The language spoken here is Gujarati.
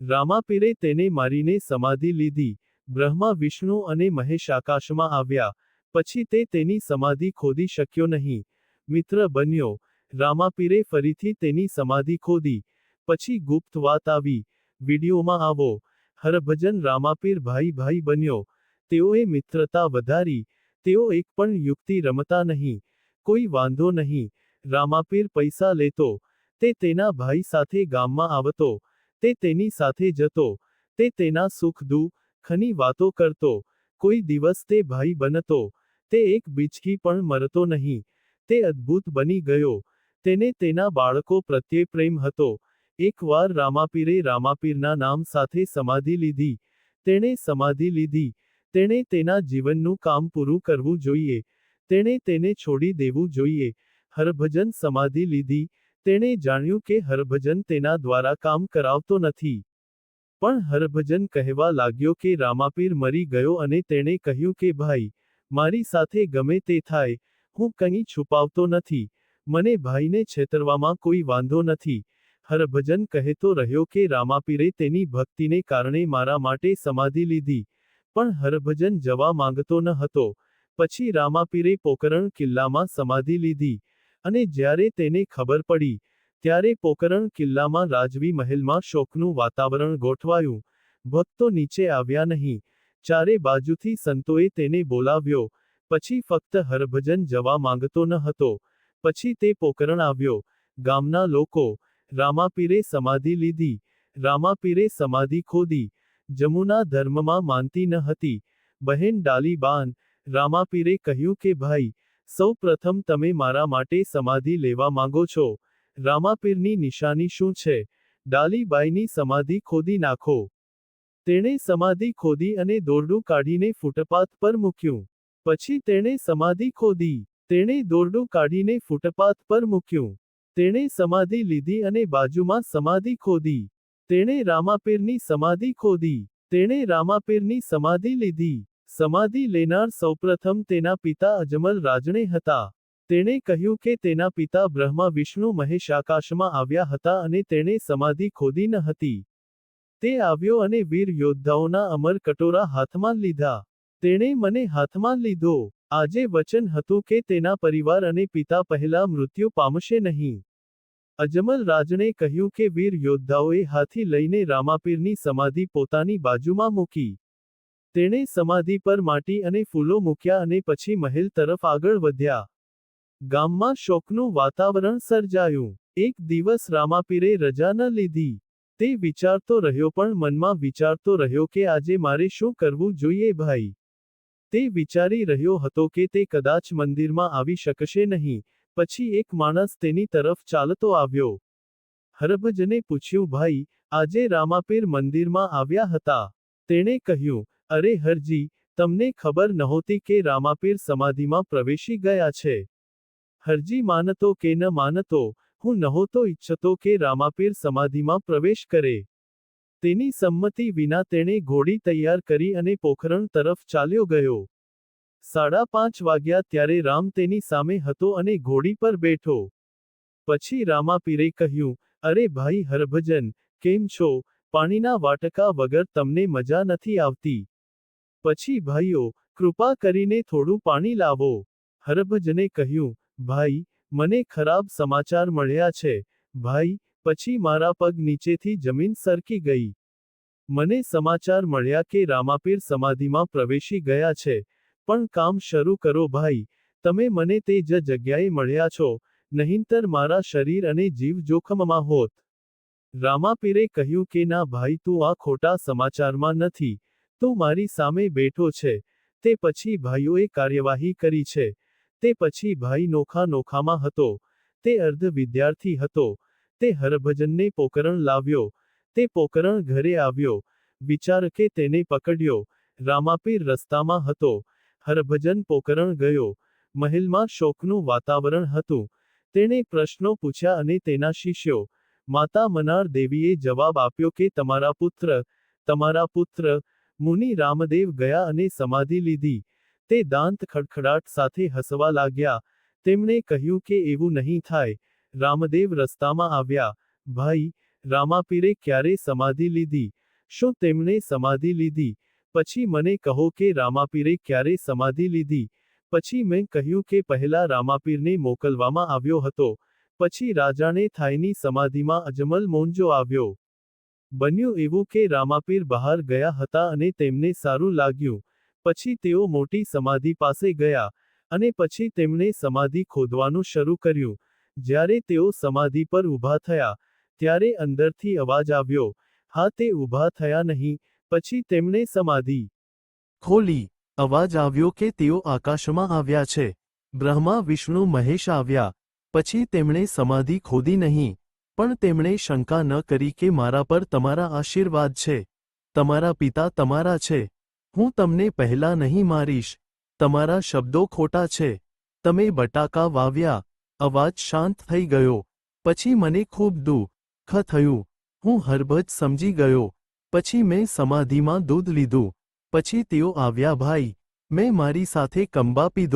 રામાપીરે તેને મારીને સમાધિ લીધી, બ્રહ્મા, વિષ્ણુ અને મહેશ આકાશમાં આવ્યા, પછી તે તેની સમાધિ ખોદી શક્યો નહીં. મિત્ર બન્યો, રામાપીરે ફરીથી તેની સમાધિ ખોદી, પછી ગુપ્ત વાત આવી, વિડીયોમાં આવો. હરભજન રામાપીર ભાઈ ભાઈ બન્યો, તેઓએ મિત્રતા વધારી, તેઓ એક પણ યુક્તિ રમતા નહીં, કોઈ વાંધો નહીં. રામાપીર પૈસા લેતો, તે તેના ભાઈ સાથે ગામમાં આવતો તે તેની સાથે જતો, તે તેના સુખ દુઃખની વાતો કરતો, કોઈ દિવસ તે ભાઈ બનતો, તે એક બીચકી પણ મરતો નહીં, તે અદ્ભુત બની ગયો, તેને તેના બાળકો પ્રત્યે પ્રેમ હતો એકવાર રામાપીરે રામાપીરના નામ સાથે સમાધિ લીધી, તેણે સમાધિ લીધી, તેણે તેના જીવનનું કામ પૂરું કરવું જોઈએ, તેણે તેને છોડી દેવું જોઈએ, હરભજન સમાધિ લીધી તેણે જાણ્યું કે હરભજન તેના દ્વારા કામ કરાવતો નથી. પણ હરભજન કહેવા લાગ્યો કે રામાપીર મરી ગયો અને તેણે કહ્યું કે, ભાઈ, મારી સાથે ગમે તે થાય, હું કંઈ છુપાવતો નથી. મને ભાઈને છેતરવામાં કોઈ વાંધો નથી. હરભજન કહેતો રહ્યો કે રામાપીરે તેની ભક્તિને કારણે મારા માટે સમાધિ લીધી. પણ હરભજન જવા માંગતો ન હતો. પછી રામાપીરે પોકરણ કિલ્લામાં સમાધિ લીધી. અને જ્યારે તેને ખબર પડી, ત્યારે પોકરણ કિલ્લામાં રાજવી મહેલમાં શોકનું વાતાવરણ ગોઠવાયું. ભક્તો નીચે આવ્યા નહીં. ચારે બાજુથી સંતોએ તેને બોલાવ્યો. પછી ફક્ત હરભજન જવા માંગતો ન હતો. પછી તે પોકરણ આવ્યો. ગામના લોકો, રામાપીરે સમાધિ લીધી. રામાપીરે સમાધિ ખોદી. જમુના ધર્મમાં માનતી ન હતી. બહેન ડાલીબાન, રામાપીરે કહ્યું કે, ભાઈ સૌ પ્રથમ તમે મારા માટે સમાધિ લેવા માંગો છો. રામાપીરની નિશાની શું છે? ડાલીબાઈની સમાધિ ખોદી નાખો. તેણે સમાધિ ખોદી અને દોરડું કાઢીને ફૂટપાથ પર મૂક્યું. પછી તેણે સમાધિ ખોદી. તેણે દોરડું કાઢીને ફૂટપાથ પર મૂક્યું. તેણે સમાધિ લીધી અને બાજુમાં સમાધિ ખોદી. તેણે રામાપીરની સમાધિ ખોદી. તેણે રામાપીરની સમાધિ લીધી. સમાધિ લેનાર સૌપ્રથમ તેના પિતા અજમલ રાજણે હતા. તેણે કહ્યું કે તેના પિતા બ્રહ્મા વિષ્ણુ મહેશ આકાશમાં આવ્યા હતા અને તેણે સમાધિ ખોદી ન હતી. તે આવ્યો અને વીર યોદ્ધાઓના અમર કટોરા હાથમાં લીધા. તેણે મને હાથમાં લીધો. આજે વચન હતું કે તેના પરિવાર અને પિતા પહેલા મૃત્યુ પામશે નહીં. અજમલ રાજણે કહ્યું કે વીર યોદ્ધાઓએ હાથી લઈને રામાપીરની સમાધિ પોતાની બાજુમાં મૂકી. તેણે સમાધિ પર માટી અને ફૂલો મૂક્યા અને પછી મહેલ તરફ આગળ વધ્યા. ગામમાં શોકનું વાતાવરણ સર્જાયું. એક દિવસ રામાપીરે રજા ન લીધી. તે વિચારતો રહ્યો પણ મનમાં વિચારતો રહ્યો કે આજે મારે શું કરવું જોઈએ ભાઈ? તે વિચારી રહ્યો હતો કે તે કદાચ મંદિરમાં આવી શકશે નહીં. પછી એક માણસ તેની તરફ ચાલતો આવ્યો. હરભજને પૂછ્યું, ભાઈ, આજે રામાપીર મંદિરમાં આવ્યા હતા? તેણે કહ્યું અરે હરજી, તમને ખબર નહોતી કે રામાપીર સમાધિમાં પ્રવેશી ગયા છે. હરજી માનતો કે ન માનતો, હું નહોતો ઈચ્છતો કે રામાપીર સમાધિમાં પ્રવેશ કરે. તેની સંમતિ વિના તેણે ઘોડી તૈયાર કરી અને પોખરણ તરફ ચાલ્યો ગયો. સાડા પાંચ વાગ્યા ત્યારે રામ તેની સામે હતો અને ઘોડી પર બેઠો. પછી રામાપીરે કહ્યું, અરે ભાઈ હરભજન, કેમ છો? પાણીના વાટકા વગર તમને મજા નથી આવતી. પછી ભાઈઓ, કૃપા કરીને થોડું પાણી લાવો. હરભજને કહ્યું, ભાઈ, મને ખરાબ સમાચાર મળ્યા છે. ભાઈ, પછી મારા પગ નીચેથી જમીન સરકી ગઈ. મને સમાચાર મળ્યા કે રામાપીર સમાધિમાં પ્રવેશી ગયા છે. પણ કામ શરૂ કરો ભાઈ. તમે મને તે જ જગ્યાએ મળ્યા છો. નહીંતર મારા શરીર અને જીવ જોખમમાં હોત. રામાપીરે કહ્યું કે, ના ભાઈ, તું આ ખોટા સમાચારમાં નથી. તું મારી સામે બેઠો છે. તે પછી ભાઈઓએ કાર્યવાહી કરી છે. તે પછી ભાઈ નોખા નોખામાં હતો. તે અર્ધ વિદ્યાર્થી હતો. તે હરભજનને પોકરણ લાવ્યો. તે પોકરણ ઘરે આવ્યો. વિચાર કે તેને પકડ્યો. રામાપીર રસ્તામાં હતો. હરભજન પોકરણ ગયો. મહેલમાં શોકનું વાતાવરણ હતું. તેણે પ્રશ્નો પૂછ્યા અને તેના શિષ્યો, માતા મનાર દેવીએ જવાબ આપ્યો કે તમારા પુત્ર તમારા પુત્ર મુનિ રામદેવ ગયા અને સમાધિ લીધી. તે દાંત ખડખડાટ સાથે હસવા લાગ્યા. તેમણે કહ્યું કે એવું નહીં થાય. રામદેવ રસ્તામાં આવ્યા. ભાઈ, રામાપીરે ક્યારે સમાધિ લીધી? શું તેમણે સમાધિ લીધી? પછી મને કહો કે રામાપીરે ક્યારે સમાધિ લીધી? પછી મેં કહ્યું કે પહેલા રામાપીરને મોકલવામાં આવ્યો હતો. પછી રાજાને થાયની સમાધિમાં અજમલ મોંજો આવ્યો. બન્યું એવું કે રામાપીર બહાર ગયા હતા અને તેમને સારું લાગ્યું. પછી તેઓ મોટી સમાધિ પાસે ગયા અને પછી તેમણે સમાધિ ખોદવાનું શરૂ કર્યું. જ્યારે તેઓ સમાધિ પર ઊભા થયા, ત્યારે અંદરથી અવાજ આવ્યો, હા, તે ઊભા થયા નહીં. પછી તેમણે સમાધિ ખોલી. અવાજ આવ્યો કે તેઓ આકાશમાં આવ્યા છે. બ્રહ્મા, વિષ્ણુ, મહેશ આવ્યા. પછી તેમણે સમાધિ ખોદી નહીં. પણ તેમણે શંકા ન કરી કે મારા પર તમારા આશીર્વાદ છે. તમારા પિતા તમારા છે. હું તમને પહેલા નહીં મારીશ. તમારા શબ્દો ખોટા છે. તમે બટાકા વાવ્યા. અવાજ શાંત થઈ ગયો. પછી મને ખૂબ દુઃખ થયું. હું હરભજ સમજી ગયો. પછી મેં સમાધિમાં દૂધ લીધું. પછી તેઓ આવ્યા, ભાઈ, મેં મારી સાથે કંબા પીધો.